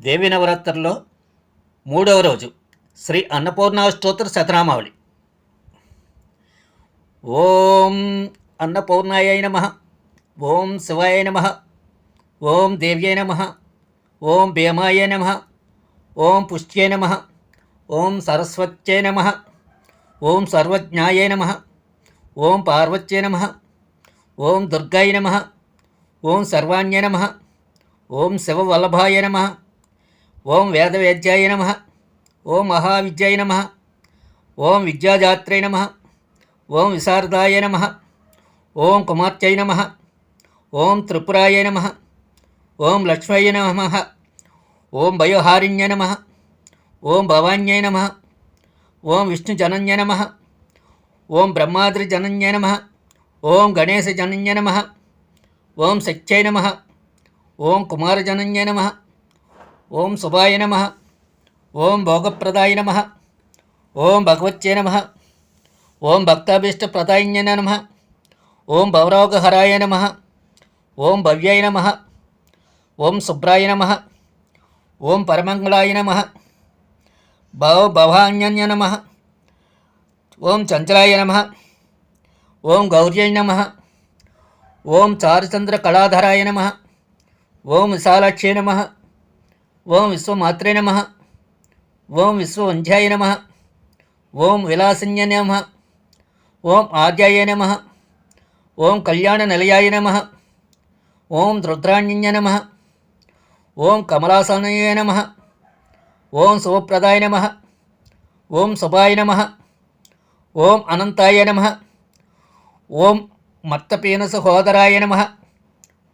దేవి నవరాత్రుల్లో మూడవ రోజు శ్రీ అన్నపూర్ణ స్తోత్ర శతనామావళి ఓం అన్నపూర్ణాయ నమ ఓం శివాయ నమ ఓం దేవ్యై నమ ఓం భీమాయ నమ ఓం పుష్ట్యై నమ ఓం సరస్వత్యై నమ ఓం సర్వజ్ఞాయ నమ ఓం పార్వత్యై నమ ఓం దుర్గాయ నమ ఓం సర్వాణ్య నమ ఓం శివవల్లభాయ నమ ఓం వేదవేద్యాయ నమ ఓం మహావిద్యాయ నమ ఓం విద్యాజాత్రై నమ ఓం విశారదాయ నమ ఓం కుమార్తెయ నమ ఓం త్రిపురాయ నమ ఓం లక్ష్మయ్య నమ ఓం భయోహారిణ్య నమ ఓం భవాన్యై నమ ఓం విష్ణుజనన్య నమ ఓం బ్రహ్మాద్రిజనన్య నమ ఓం గణేశజనన్య నమ ఓం శక్త్యై నమ ఓం కుమారజనన్య నమ ఓం శుభాయ నమ ఓం భోగప్రదాయ నమ ఓం భగవచ్చే నమ ఓం భక్తాభీష్టప్రదాయిన్య నమ ఓం భవరోగహరాయ నమ ఓం భవ్యాయ నమ ఓం శుభ్రాయ నమ ఓం పరమంగళాయ నమ భవ భవాన్యన్య నమ ఓం చంచలాయ నమ ఓం గౌర్యై నమ ఓం చారుచంద్ర కళాధరాయ నమ ఓం విశాలాక్షే నమ ఓం విశ్వమాత్రే నమ ఓం విశ్వవంధ్యాయ నమ ఓం విలాసన్య నమ ఓం ఆద్యాయ నమ ఓం కళ్యాణ నిలయాయ నమ ఓం రుద్రాణ్య నమ ఓం కమలాసనయ నమ ఓం శుభప్రదాయ నమ ఓం శుభాయ నమ ఓం అనంతాయ నమ ఓం మత్తపీనసహోదరాయ నమ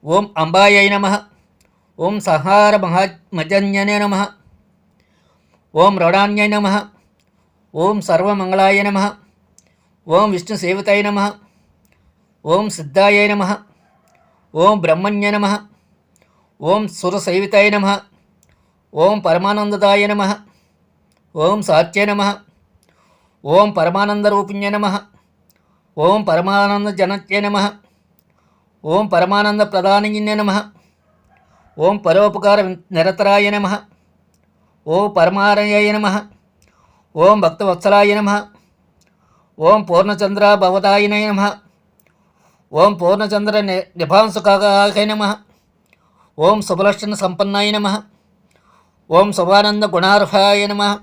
ఓం అంబాయ నమ ఓం సహార మహామజన్యనే నమ ఓం రౌడాన్యై నమ ఓం సర్వమంగళాయ నమ ఓం విష్ణుసేవితాయ నమ ఓం సిద్ధాయ నమ ఓం బ్రహ్మణ్య నమ ఓం సురసేవితాయ నమ ఓం పరమానందదాయ నమ ఓం సాత్య నమ ఓం పరమానందరూపిణ్య నమ ఓం పరమానందజనత్య నమ ఓం పరమానంద ప్రధానిన్య నమ ఓం పరోపకార నిరతరాయ నమ. ఓం పరమారయాయ నమ. ఓం భక్తవత్సలాయ నమ. ఓం పూర్ణచంద్రభవదాయ నమ. ఓం పూర్ణచంద్ర ని నమ. ఓం శుభలక్షణ సంపన్నాయ నమ. ఓం శుభానంద గుణార్హాయ నమ.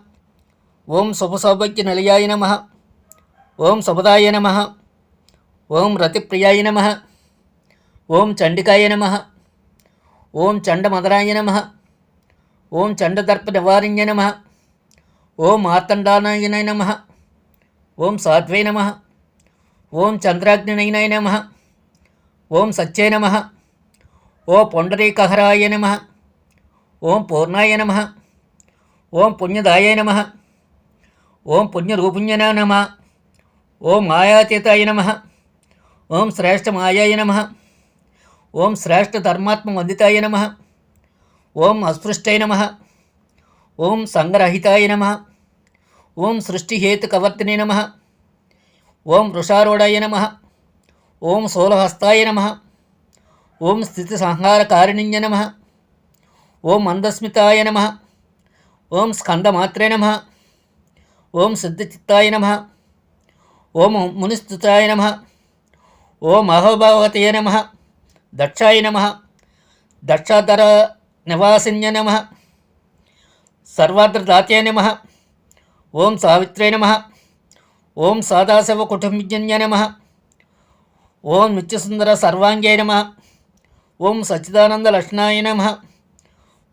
ఓం శుభసౌభగ్య నిలయాయ నమ. ఓం శుభదాయ నమ. ఓం రతిప్రియాయ నమ. ఓం చండికాయ నమ. ఓం చండమదరాయ నమ ఓం చండదర్ప నివారిణ్య నమ ఓం మార్తండానాయనాయ నమ ఓం సాధ్వై నమ ఓం చంద్రాగ్నినైనాయ నమ ఓం సత్యై నమ ఓ పొండరీకహరాయ నమ ఓం పూర్ణాయ నమ ఓం పుణ్యదాయ నమ ఓం పుణ్యరూపుణ్యనా నమ ఓం మాయాతీతాయ నమ ఓం శ్రేష్టమాయాయ నమ ఓం శ్రేష్ఠ ధర్మాత్మ వందితాయ నమ ఓం అస్పృష్టై నమ ఓం సంగరహితాయ నమ ఓం సృష్టిహేతుకవర్తిని నమ ఓం వృషారూఢాయ నమ ఓం సోలహస్తాయ నమ ఓం స్థితి సంహారకారిణ్య నమ ఓం మందస్మితాయ నమ ఓం స్కందమాత్రే నమ ఓం సిద్ధచిత్తాయ నమ ఓం మునిస్తుతాయ నమ ఓం అహోభావతయ నమ దక్షాయ నమ. దక్షాధర నివాసిన్య నమ. సర్వాద్రదాత్య నమ. ఓం సావిత్రే నమ. ఓం సాదాశివ కుటుంబిజ్ఞ నమ. ఓం నిత్యసుందర సర్వాంగే నమ. ఓం సచ్చిదానంద లక్ష్మణాయ నమ.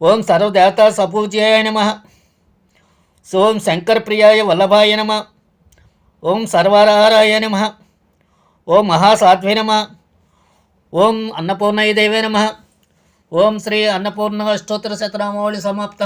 ఓం సర్వదేవతా సపూజ్యాయ నమ. ఓం శంకరప్రియాయ వల్లభాయ నమ. ఓం సర్వారహారాయ నమ. ఓం మహాసాధ్వే నమ. ఓం అన్నపూర్ణయ దేవే నమ. ఓం శ్రీ అన్నపూర్ణ స్తోత్ర శతనామావళి సమాప్త.